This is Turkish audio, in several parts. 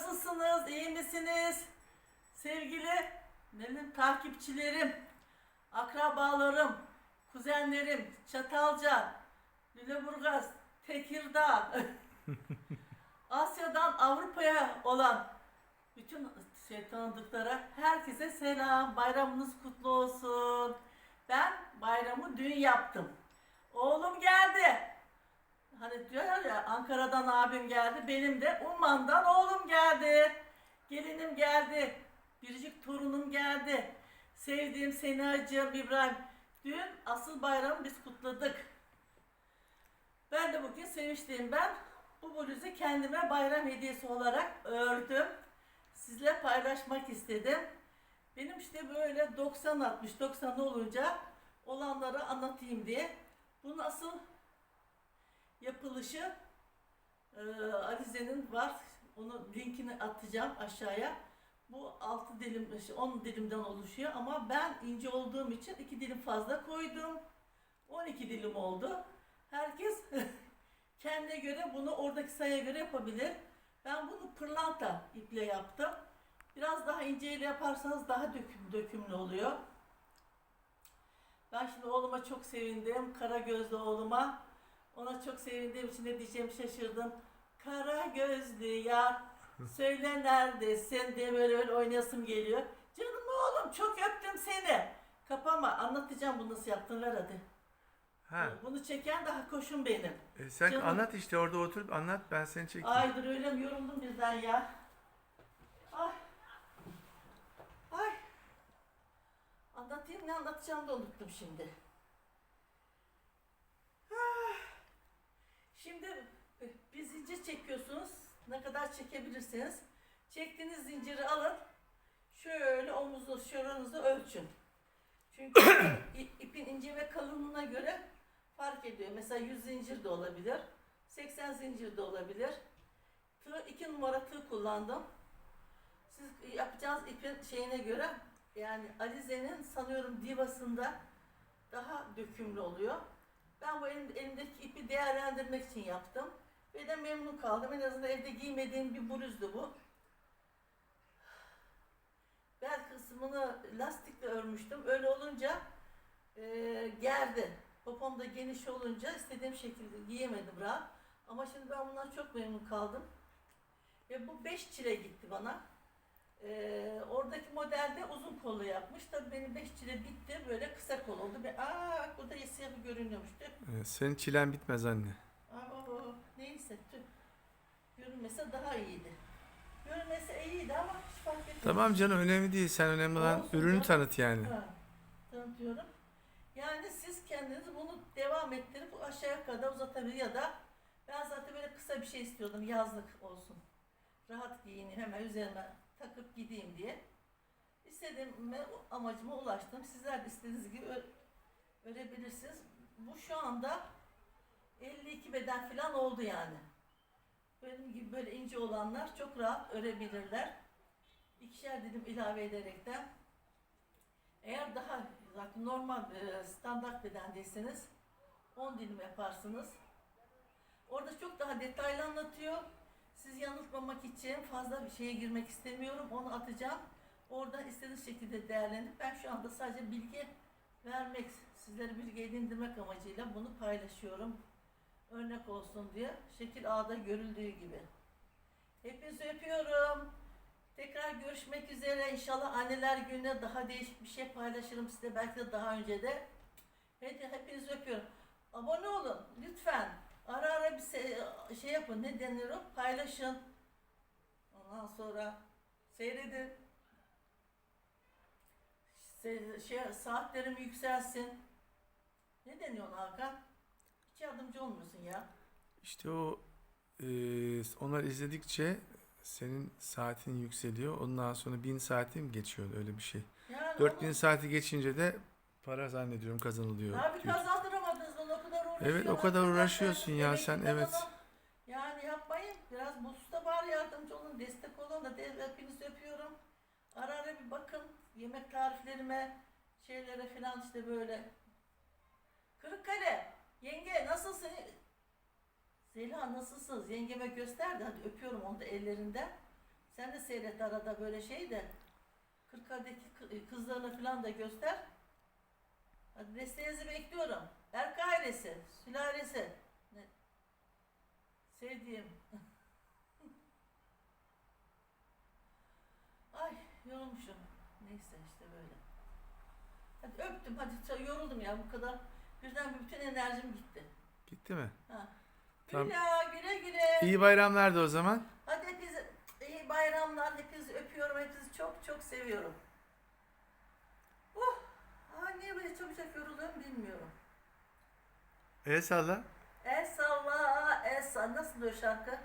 Nasılsınız? İyi misiniz? Sevgili benim takipçilerim, akrabalarım, kuzenlerim, Çatalca, Lüleburgaz, Tekirdağ, Asya'dan Avrupa'ya olan bütün şey tanıdıklara herkese selam. Bayramınız kutlu olsun. Ben bayramı dün yaptım. Oğlum geldi. Hani diyorlar ya Ankara'dan abim geldi. Benim de Umman'dan oğlum geldi. Gelinim geldi. Biricik torunum geldi. Sevdiğim Senacığım İbrahim. Dün asıl bayramı biz kutladık. Ben de bugün sevinçliyim. Ben bu bluzu kendime bayram hediyesi olarak ördüm. Sizle paylaşmak istedim. Benim işte böyle 90-60, 90 olunca olanları anlatayım diye. Bu nasıl yapılışı e, Alize'nin var. Onu linkini atacağım aşağıya. Bu 6 dilim, 10 dilimden oluşuyor ama ben ince olduğum için 2 dilim fazla koydum. 12 dilim oldu. Herkes kendine göre bunu oradaki sayıya göre yapabilir. Ben bunu pırlanta iple yaptım. Biraz daha inceyle yaparsanız daha döküm, dökümlü oluyor. Ben şimdi oğluma çok sevindim. Kara gözlü oğluma. Ona çok sevindiğim için ne diyeceğimi şaşırdım. Kara gözlü yar söyle neredesin diye böyle böyle oynayasım geliyor. Canım oğlum çok öptüm seni. Kapama anlatacağım bunu nasıl yaptın ver hadi. Ha. Bunu çeken daha koşum benim. E sen Canım. anlat işte orada oturup anlat ben seni çekeyim. Aydır öyle mi yoruldum birden ya. Ay. Ay. Anlatayım ne anlatacağımı da unuttum şimdi. Ah. Şimdi e, bir zincir çekiyorsunuz. Ne kadar çekebilirsiniz. Çektiğiniz zinciri alın. Şöyle omuzu, şuranızı ölçün. Çünkü ipin ince ve kalınlığına göre fark ediyor. Mesela 100 zincir de olabilir. 80 zincir de olabilir. Tığ, iki numara tığ kullandım. Siz yapacağınız ipin şeyine göre yani Alize'nin sanıyorum divasında daha dökümlü oluyor. Ben bu elim, elimdeki ipi değerlendirmek için yaptım. Ve de memnun kaldım. En azından evde giymediğim bir bluzdu bu. Bel kısmını lastikle örmüştüm. Öyle olunca e, gerdi. Popom da geniş olunca istediğim şekilde giyemedim rahat. Ama şimdi ben bundan çok memnun kaldım. Ve bu 5 çile gitti bana. Ee, oradaki modelde uzun kollu yapmış. Tabii benim 5 çile bitti. Böyle kısa kol oldu. Ve aa burada siyah görünüyormuş. E, senin çilen bitmez anne. Görünmese daha iyiydi. Görünmese iyiydi ama hiç fark etmedi. Tamam canım önemli değil. Sen önemli olan Olsun ürünü canım. tanıt yani. Ha, tanıtıyorum. Yani siz kendiniz bunu devam ettirip aşağıya kadar uzatabilir ya da ben zaten böyle kısa bir şey istiyordum yazlık olsun. Rahat giyineyim hemen üzerime takıp gideyim diye. İstediğime amacıma ulaştım. Sizler de istediğiniz gibi ö- örebilirsiniz. Bu şu anda 52 beden falan oldu yani. Benim gibi böyle ince olanlar çok rahat örebilirler. İkişer dilim ilave ederekten eğer daha zaten normal e, standart bedendeyseniz 10 dilim yaparsınız. Orada çok daha detaylı anlatıyor. Siz yanıltmamak için fazla bir şeye girmek istemiyorum. Onu atacağım. Oradan istediğiniz şekilde değerlendirip ben şu anda sadece bilgi vermek, sizlere bilgi edindirmek amacıyla bunu paylaşıyorum. Örnek olsun diye. Şekil A'da görüldüğü gibi. Hepinizi öpüyorum. Tekrar görüşmek üzere. İnşallah anneler gününe daha değişik bir şey paylaşırım size. Belki de daha önce de. Hadi hepinizi öpüyorum. Abone olun lütfen. Ara ara bir şey yapın. Ne denir o? Paylaşın. Ondan sonra seyredin. Se- şey, saatlerim yükselsin. Ne deniyor Hakan? Hiç yardımcı olmuyorsun ya. İşte o e, onlar izledikçe senin saatin yükseliyor. Ondan sonra 1000 saati mi geçiyor öyle bir şey. Yani 4000 onu- saati geçince de para zannediyorum kazanılıyor. Abi diyor. kazandıramadınız onu o kadar uğraşıyorlar. Evet, o kadar uğraşıyorsun ya, emekli sen, evet. Yani yapmayın. Biraz bu usta bari yardımcı olun. Destek olun da de, hepinizi öpüyorum. Ara ara bir bakın. Yemek tariflerime, şeylere falan işte böyle. Kırıkkale. Zeliha nasılsınız? Yengeme göster de hadi öpüyorum onu da ellerinden. Sen de seyret arada böyle şey de. Kırklar'daki kı- kızlarına falan da göster. Hadi desteğinizi bekliyorum. Erk ailesi, sülalesi. Ne? Sevdiğim. Ay yorulmuşum. Neyse işte böyle. Hadi öptüm hadi yoruldum ya bu kadar. Birden bütün enerjim gitti. Gitti mi? Ha. Tamam. Güle güle güle. İyi bayramlar da o zaman. Hadi hepinize iyi bayramlar. Hepinizi öpüyorum. Hepinizi çok çok seviyorum. Oh! Aa, niye böyle çabucak yoruluyorum bilmiyorum. El salla. El salla, el salla. Nasıl o şarkı?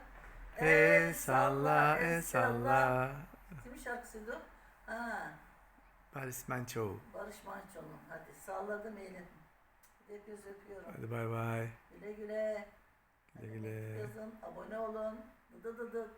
El salla, el salla. Kimin şarkısıydı o? Ha, Paris Manço. Barış Manço'nun. Hadi salladım elini. Hepinizi öpüyorum. Hadi bay bay. Güle güle. Güle güle. Yazın, abone olun. Dı dı dı dı.